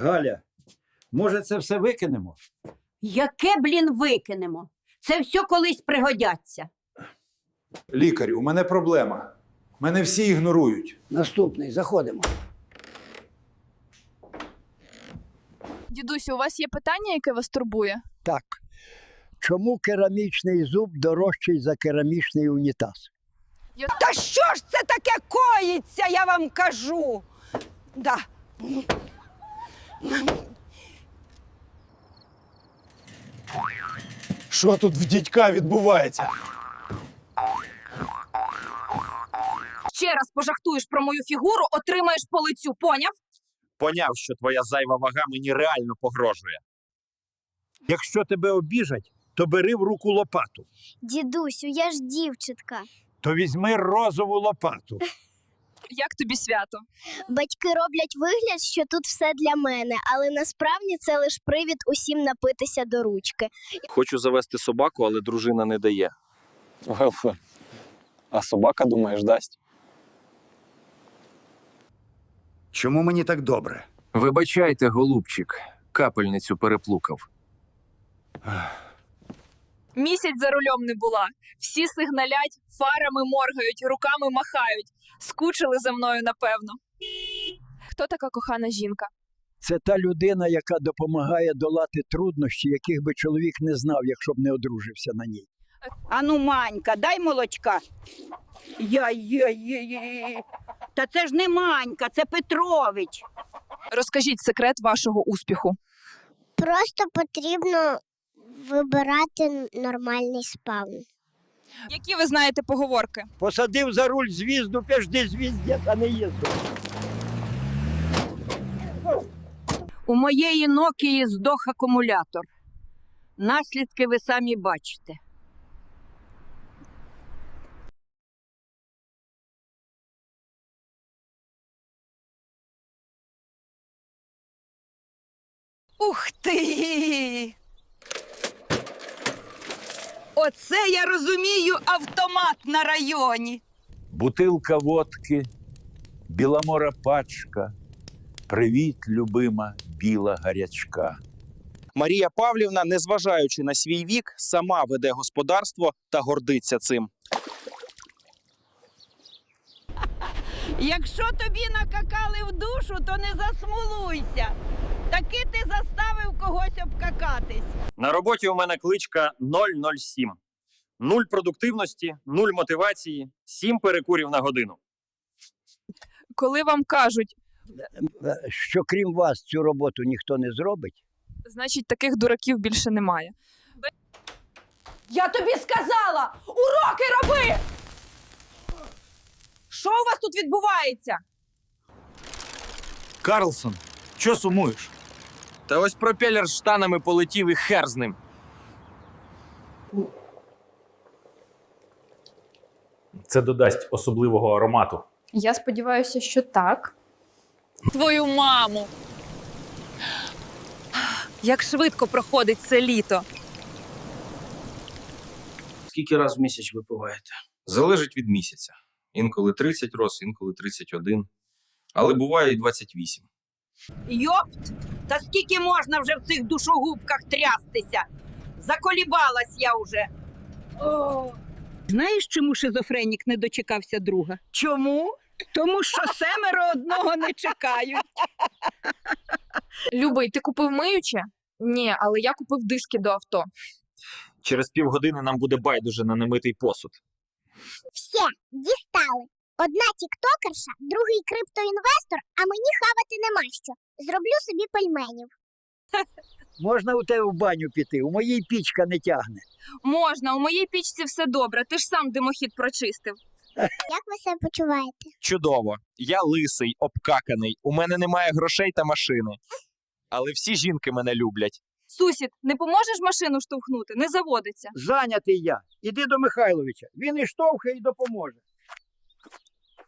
Галя, може, це все викинемо? Яке, блін, викинемо? Це все колись пригодяться. Лікарю, у мене проблема. Мене всі ігнорують. Наступний, заходимо. Дідусю, у вас є питання, яке вас турбує? Так. Чому керамічний зуб дорожчий за керамічний унітаз? Та що ж це таке коїться, я вам кажу? Да. Що тут в дідька відбувається? Ще раз пожахтуєш про мою фігуру, отримаєш по лицю, поняв? Поняв, що твоя зайва вага мені реально погрожує. Якщо тебе обіжать, то бери в руку лопату. Дідусю, я ж дівчатка. То візьми розову лопату. Як тобі свято? Батьки роблять вигляд, що тут все для мене, але насправді це лише привід усім напитися до ручки. Хочу завести собаку, але дружина не дає. А собака, думаєш, дасть? Чому мені так добре? Вибачайте, голубчик, капельницю переплукав. Місяць за рулем не була. Всі сигналять, фарами моргають, руками махають. Скучили за мною, напевно. Хто така кохана жінка? Це та людина, яка допомагає долати труднощі, яких би чоловік не знав, якщо б не одружився на ній. Ану, Манька, дай молочка. Та це ж не Манька, це Петрович. Розкажіть секрет вашого успіху. Просто потрібно вибирати нормальний спавн. Які ви знаєте поговорки? Посадив за руль звізду, пежди звіздець, а не їзду. У моєї Нокії здох акумулятор. Наслідки ви самі бачите. Ух ти! Оце я розумію автомат на районі. Бутилка водки, біломора пачка. Привіт, любима біла гарячка. Марія Павлівна, незважаючи на свій вік, сама веде господарство та гордиться цим. Якщо тобі накакали в душу, то не засмулуйся. Таки ти заставив когось обкакатись. На роботі у мене кличка 007. Нуль продуктивності, нуль мотивації, сім перекурів на годину. Коли вам кажуть, Що крім вас цю роботу ніхто не зробить, значить таких дураків більше немає. Я тобі сказала, уроки роби! Що у вас тут відбувається? Карлсон, що сумуєш? Та ось пропелер з штанами полетів і хер з ним. Це додасть особливого аромату. Я сподіваюся, що так. Твою маму. Як швидко проходить це літо. Скільки раз в місяць випиваєте? Залежить від місяця. Інколи 30 роз, інколи 31. Але буває і 28. Йопт! Та скільки можна вже в цих душогубках трястися? Заколібалась я вже. О. Знаєш, чому шизофренік не дочекався друга? Чому? Тому що семеро одного не чекають. Любий, ти купив миюче? Ні, але я купив диски до авто. Через півгодини нам буде байдуже на немитий посуд. Все, дістали. Одна тіктокерша, другий криптоінвестор, а мені хавати нема що. Зроблю собі пельменів. можна у тебе в баню піти. У моїй пічка не тягне. Можна, у моїй пічці все добре. Ти ж сам димохід прочистив. Як ви себе почуваєте? Чудово. Я лисий, обкаканий. У мене немає грошей та машини. Але всі жінки мене люблять. Сусід, не поможеш машину штовхнути? Не заводиться. Зайнятий я. Іди до Михайловича. Він і штовхає, і допоможе.